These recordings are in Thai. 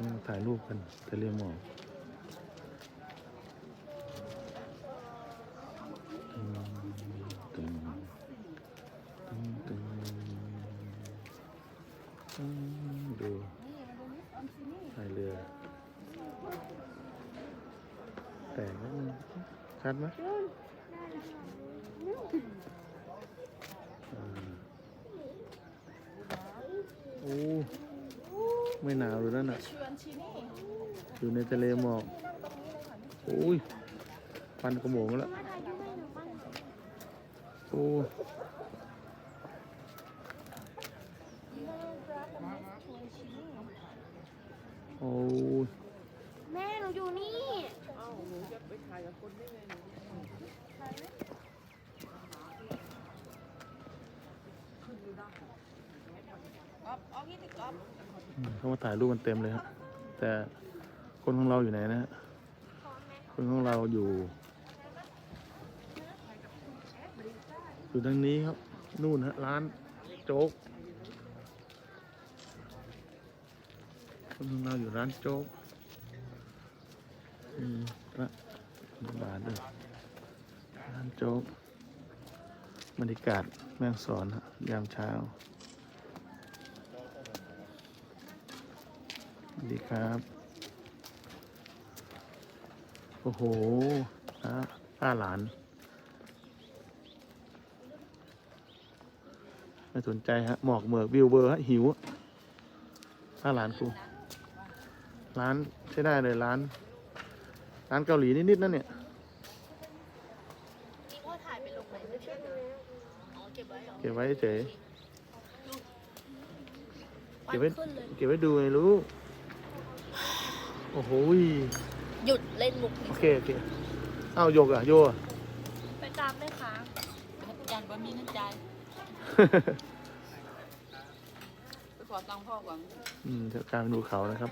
อืมถ่ายรูปกันทะเลหมอกตึงตึงตึงตึงดูพายเรือ แต่งแล้วมันชัดไหมโอ้ ไม่หนาวเลยนั่นน่ะ ชวนชีนี่อยู่ในทะเลหมอกโอ้ยควันขโมงแล้วโอ้โอ้ยแม่หนูอยู่นี่ เอ้าหนูจะไปถ่ายกับคนได้ไงหนู ก๊อฟเอางี้ดิก๊อฟอืมเขามาถ่ายรูปกันเต็มเลยครับแต่คนของเราอยู่ไหนนะฮะคนของเราอยู่อยู่ทางนี้ครับ นู่นฮะร้านโจ๊กคนของเราอยู่ร้านโจ๊กอืมพระบาทด้วยร้านโจ๊กบรรยากาศแม่งสอนฮะยามเช้า สวัส ดีครับ โอ้โหป้าป้าหลาน ไม่สนใจฮะ หมอกเหมือกวิวเบอร์ฮะหิวอะป้าหลานกูร้านใช้ได้เลยร้าน ร้านเกาหลีนิดๆนั่นเนี่ยนี่พ่อถ่ายไปลงไหนไม่ใช่เหรออ๋อเก็บไว้เหรอเก็บไว้เฉยควัเก็นบไว้ขึ้นเลยเก็บไว้ดูไงรู้ โอ้โหยหยุดเล่นมุกโอเคโอเคเอ้าโยกอะโยอะ ไปตามแม่ค้ายันบะมีน้ำใจไปขอตังค์พ่อก่อนอืมเดี๋ยวการดูเขานะครับ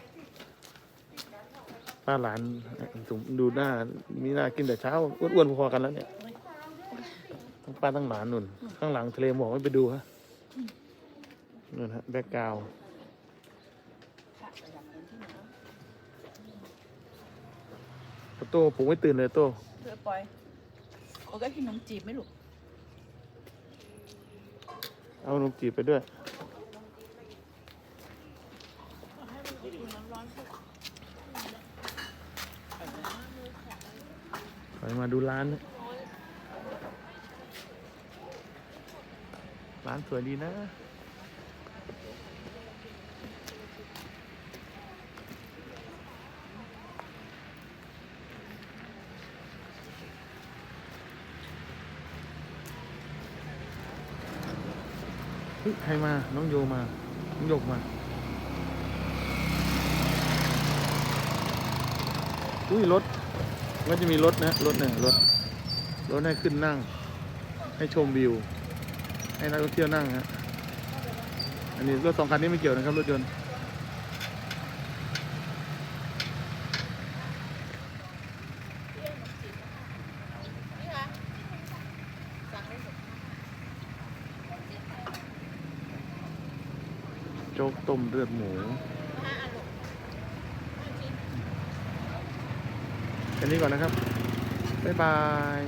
ป้าหลานสูงดูหน้า มีหน้ากินแต่เช้าอ้วนๆพอๆกันแล้วเนี่ยทั้งป้าทั้งหลานนุ่น ข้างหลังทะเลหมอกไม่ไปดูฮะนู่นฮะแบ็กกราว โต้ผมไม่ตื่นเลยโต้เธอปล่อยโอ้ก็กินขนมจีบไหมลูกเอานมจีบไปด้วย ถอยมาดูร้านนะร้านสวยดีนะ เฮ้ยใครมาน้องโยมาน้องหยกมา อุ้ยรถก็จะมีรถนะรถหนึ่งรถรถให้ขึ้นนั่ง ให้ชมวิว ให้นักท่องเที่ยวนั่งฮะอันนี้รถสองคันนี้ไม่เกี่ยวนะครับรถยนต์ นี่ค่ะสั่งเลยลูก โจ๊กต้มเลือดหมูอันลูกห้าชิ้นแค่นี้ก่อนนะครับ บ๊ายบาย